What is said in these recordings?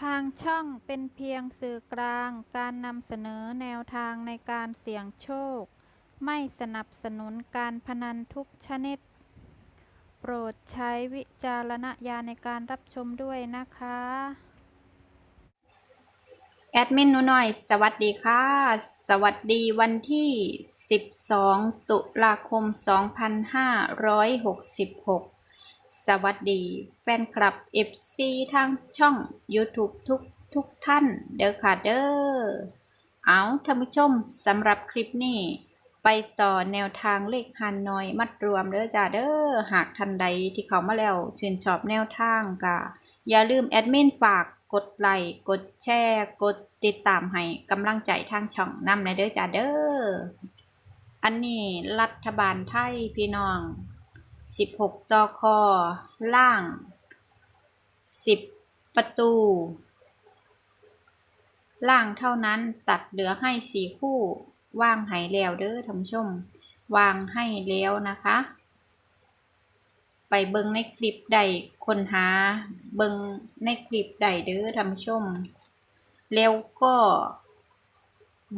ทางช่องเป็นเพียงสื่อกลางการนำเสนอแนวทางในการเสี่ยงโชค ไม่สนับสนุนการพนันทุกชนิด โปรดใช้วิจารณญาณในการรับชมด้วยนะคะ แอดมินหนูหน่อย สวัสดีค่ะ สวัสดีวันที่ 12 ตุลาคม 2566 สวัสดีแฟนคลับ FC ทางช่อง YouTube ทุกทุกท่านเด้อค่ะเด้อเอาท่านผู้ชมสำหรับคลิปนี้ ไปต่อแนวทางเลขฮันนอยมัดรวมเด้อจ้าเด้อหากทันใดที่เขามาแล้วชื่นชอบแนวทางก็อย่าลืมแอดมินฝากกดไลค์กดแชร์กดติดตามให้กำลังใจทางช่องนำในเด้อจ้าเด้ออันนี้รัฐบาลไทยพี่น้อง 16จอคอ ล่าง10ประตู ล่างเท่านั้นตัดเหลือให้สี่คู่ว่างให้แล้วเด้อท่านผู้ชม วางให้แล้วนะคะ ไปเบิ่งในคลิปใดคนหาเบิ่งในคลิปใดเด้อท่านผู้ชม แล้วก็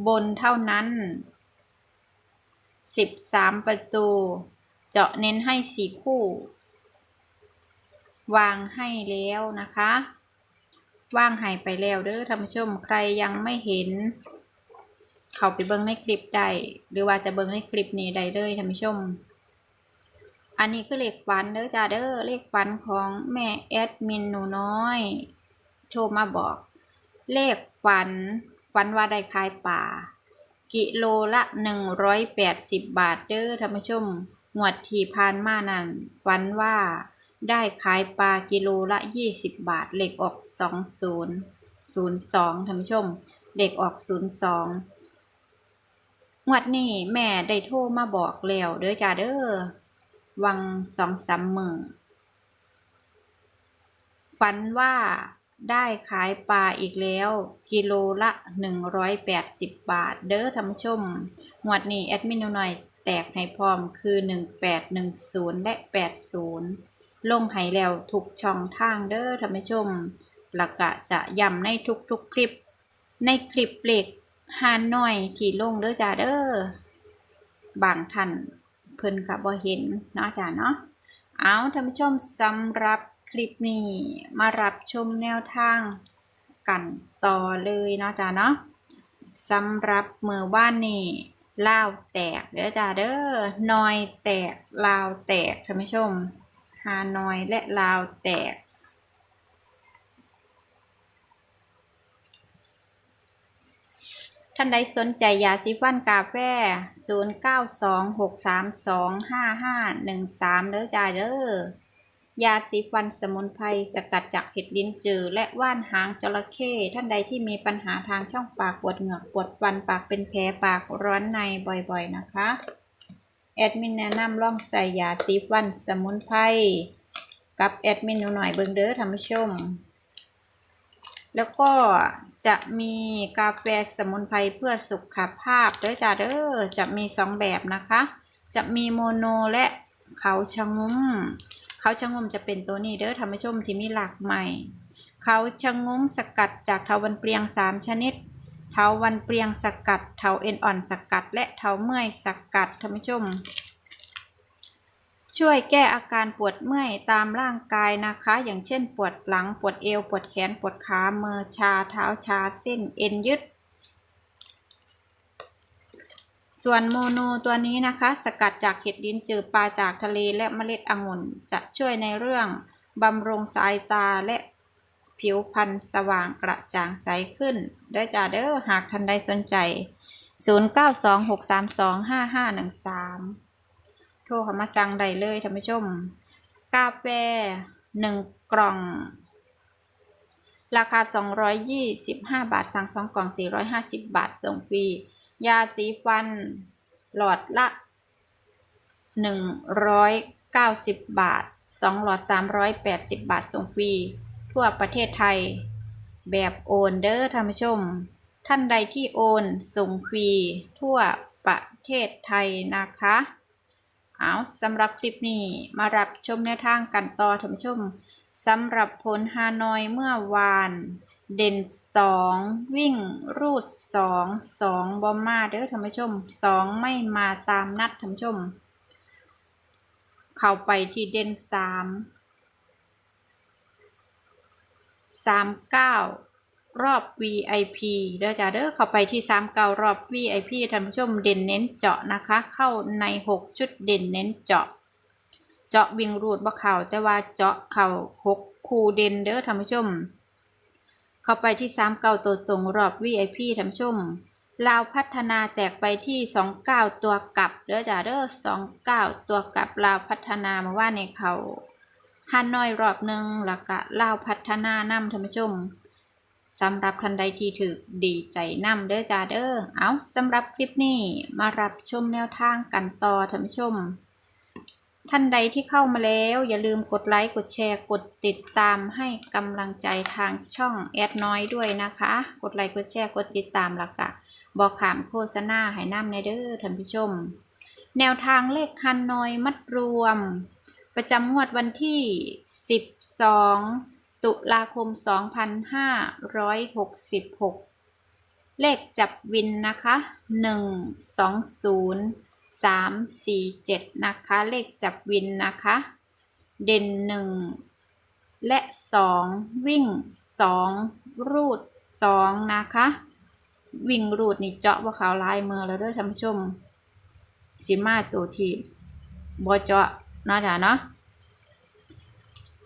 บนเท่านั้น 13 ประตู เจาะเน้นให้สี่คู่ วางให้แล้วนะคะ ว่างหายไปแล้วเด้อท่านผู้ชมใครยังไม่เห็น เข้าไปเบิ่งในคลิปได้หรือว่าจะเบิ่งในคลิปนี้ได้เลยท่านผู้ชม อันนี้คือเลขฝันเด้อจ้าเด้อเลขฝันของแม่แอดมินหนูน้อย โทรมาบอก เลขฝันฝันว่าได้ขายป่ากิโลละหนึ่งร้อยแปดสิบบาทเด้อท่านผู้ชม งวดที่ผ่านมานั่นฝันว่าได้ขายปลากิโลละยี่สิบบาทเลขออกสองศูนย์ศูนย์สองท่านผู้ชมเลขออกศูนย์สองวดนี้แม่ได้โทรมาบอกแล้วเด้อจ้าเด้อวังสองสามมือฝันว่าได้ขายปลาอีกแล้ว กิโลละหนึ่งร้อยแปดสิบบาท เด้อท่านผู้ชมงวดนี้แอดมินหน่อย แตกให้พร้อมคือหนึ่งแปดหนึ่งศูนย์และแปดศูนย์ลงให้แล้วทุกช่องทางเด้อท่านผู้ชมแล้วก็จะย้ำในทุกๆคลิป ในคลิปเล็กฮานหน้อยที่ลงเด้อจ้าเด้อบางท่านเพิ่นก็บ่เห็นเนาะจ้าเนาะเอาท่านผู้ชมสำหรับคลิปนี้มารับชมแนวทางกันต่อเลยเนาะจ้าเนาะสำหรับเมื่อว่านนี้ ลาวแตกเด้อจ้าเด้อนอยแตกลาวแตกท่านผู้ชมฮานอยและลาวแตก ท่านใดสนใจยาสีฟันกาแฟ 0926325513เด้อจ้าเด้อ ยาสีฟันสมุนไพรสกัดจากเห็ดลิ้นจือ และว่านหางจระเข้ท่านใดที่มีปัญหาทางช่องปากปวดเหงือกปวดฟันปากเป็นแผลปากร้อนในบ่อยๆนะคะ แอดมินแนะนำลองใส่ยาสีฟันสมุนไพรกับแอดมินหนูหน่อยเบิงเด้อท่านผู้ชม แล้วก็จะมีกาแฟสมุนไพรเพื่อสุขภาพเด้อจ้าเด้อจะมีสองแบบนะคะ จะมีโมโนและเขาชะงุ้ม เขาชะงุ้มจะเป็นตัวนี้เด้อท่านผู้ชมที่มีหลากใหม่ เขาชะงุ้มสกัดจากเถาวันเปลียงสามชนิดเถาวันเปลียงสกัดเถาเอ็นอ่อนสกัด และเถาเมื่อยสกัดท่านผู้ชม ช่วยแก้อาการปวดเมื่อยตามร่างกายนะคะ อย่างเช่น ปวดหลัง ปวดเอว ปวดแขน ปวดขา มือชา เท้าชา เส้นเอ็นยึด ส่วนโมโนตัวนี้นะคะ สกัดจากเห็ดลิ้นจือปลาจากทะเลและเมล็ดองุ่น จะช่วยในเรื่องบำรุงสายตาและผิวพรรณสว่างกระจ่างใสขึ้นเด้จ้าเด้อหากท่านใดสนใจ 0926325513 โทรเข้ามาสั่งได้เลยท่านผู้ชม กาแฟหนึ่งกล่อง ราคา 225 บาท สั่งสองกล่อง 450 บาท ส่งฟรี ยาสีฟัน หลอดละ 190 บาท 2 หลอด 380 บาท ส่งฟรี ทั่วประเทศไทย แบบโอนเด้อท่านผู้ชม ท่านใดที่โอน ส่งฟรี ทั่วประเทศไทยนะคะ เอาสำหรับคลิปนี้มารับชมแนวทางกันต่อท่านผู้ชมสำหรับผลฮานอยเมื่อวาน เด่นสองวิ่งรูดสองสองบอมมาเด้อท่านผู้ชมสองไม่มาตามนัดท่านผู้ชม เข้าไปที่เด่นสามสามเก้ารอบ VIP เด้อจ้าเด้อเข้าไปที่สามเก้ารอบ VIP ท่านผู้ชมเด่นเน้นเจาะนะคะ เข้าในหกชุดเด่นเน้นเจาะ เจาะวิ่งรูดบ่เข่าแต่ว่าเจาะเข่าหกคูเด่นเด้อท่านผู้ชม เข้าไปที่สามเก้าตัวตรงรอบ VIP ท่านผู้ชมลาวพัฒนาแจกไปที่ 29 ตัวกลับเด้อจ้าเด้อ29 ตัวกลับลาวพัฒนามาว่าในเขาฮันน้อยรอบหนึ่งแล้วก็ลาวพัฒนานำท่านผู้ชมสำหรับทันใดที่ถือดีใจนำเด้อจ้าเด้อเอาสำหรับคลิปนี้มารับชมแนวทางกันต่อท่านผู้ชม ท่านใดที่เข้ามาแล้ว อย่าลืมกดไลค์ กดแชร์ กดติดตามให้กำลังใจทางช่องแอดน้อยด้วยนะคะ กดไลค์ กดแชร์ กดติดตามแล้วก็บอกขามโฆษณาให้น้ำในเด้อท่านผู้ชม แนวทางเลขฮันนอยมัดรวม ประจำงวดวันที่ 12 ตุลาคม 2566 เลขจับวินนะคะ 1 2 0 3 4 7 นะคะ เลขจับวินนะคะ เด่น 1 และ 2 วิ่ง 2 รูด 2 นะคะ วิ่งรูดนี่เจาะว่าเขาลายมือแล้วเด้วยท่านผู้ชมสิมาตัวที่บอเจาะเนาะจ้ะเนาะ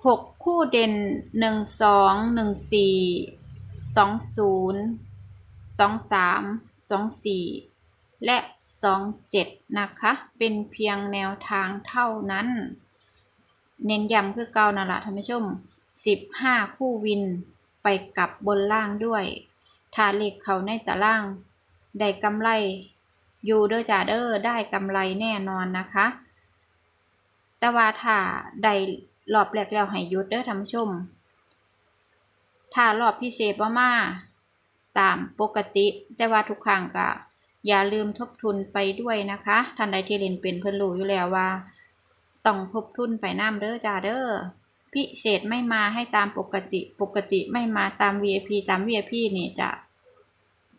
หกคู่เด่นหนึ่งสองหนึ่งสี่สองศูนย์สองสามสองสี่ และสองเจ็ดนะคะ เป็นเพียงแนวทางเท่านั้น เน้นย้ำคือเก่านั่นแหละท่านผู้ชมสิบห้าคู่วินไปกับบนล่างด้วยถ้าเลขเขาในตาราง ได้กำไรอยู่เด้อจ่าเด้อได้กำไรแน่นอนนะคะ แต่ว่าถ้าได้รอบแรกแล้วให้ยุดเด้อท่านผู้ชม ถ้ารอบพิเศษบ่มาตามปกติ แต่ว่าทุกครั้งก็ อย่าลืมทบทุนไปด้วยนะคะท่านใดที่เล่นเป็นเพิ่อนรู้อยู่แล้วว่า ต้องทบทุนไปน้ำเด้อจ่าเด้อพิเศษไม่มาให้ตามปกติปกติไม่มาตาม VIP ตาม VIP นี่จะ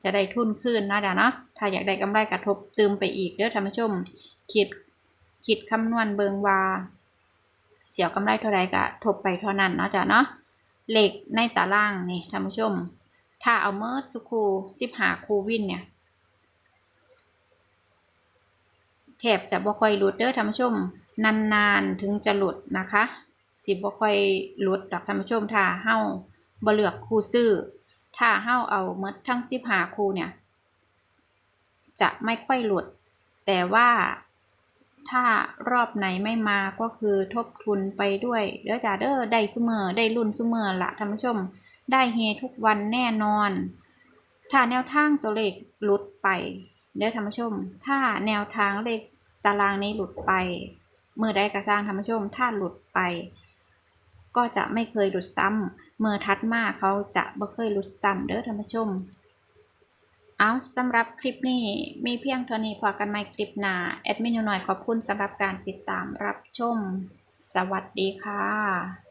จะได้ทุนขึ้นนะจ๊ะเนาะถ้าอยากได้กำไรกระทบเติมไปอีกเด้อท่านผู้ชมคิดคิดคำนวณเบิงว่า เสียวกำไรเท่าไรก็ทบไปเท่านั้นเนาะจ๊ะเนาะเหลขในตารางนี่ท่านผู้ชม ถ้าเอาเมิร์สคูสิบหาคูวินเนี่ย แถบจะบ่ค่อยหลุดเด้อท่านผู้ชม นานๆถึงจะหลุดนะคะ สิบ่ค่อยหลุดดอกท่านผู้ชมถ้าเฮาบ่เลือกคู่ซื้อ ถ้าเฮาเอาเมดทั้งสิบหาคู่เนี่ย จะไม่ค่อยหลุด แต่ว่าถ้ารอบไหนไม่มาก็คือทบทุนไปด้วยเด้อจ้าเด้อได้ซุเมอได้รุ่นซุเมอละท่านผู้ชม ได้เฮทุกวันแน่นอน ถ้าแนวทางตัวเลขหลุดไป เด้อท่านผู้ชม ถ้าแนวทางเลขตารางนี้หลุดไปเมื่อใดกระสร้างท่านผู้ชม ถ้าหลุดไป ก็จะไม่เคยหลุดซ้ำเมื่อทัดมาเขาจะบ่เคยหลุดซ้ำเด้อท่านผู้ชม เอาสำหรับคลิปนี้มีเพียงเท่านี้พอกันใหม่คลิปหน้าแอดมินหน่อยขอบคุณสำหรับการติดตามรับชม สวัสดีค่ะ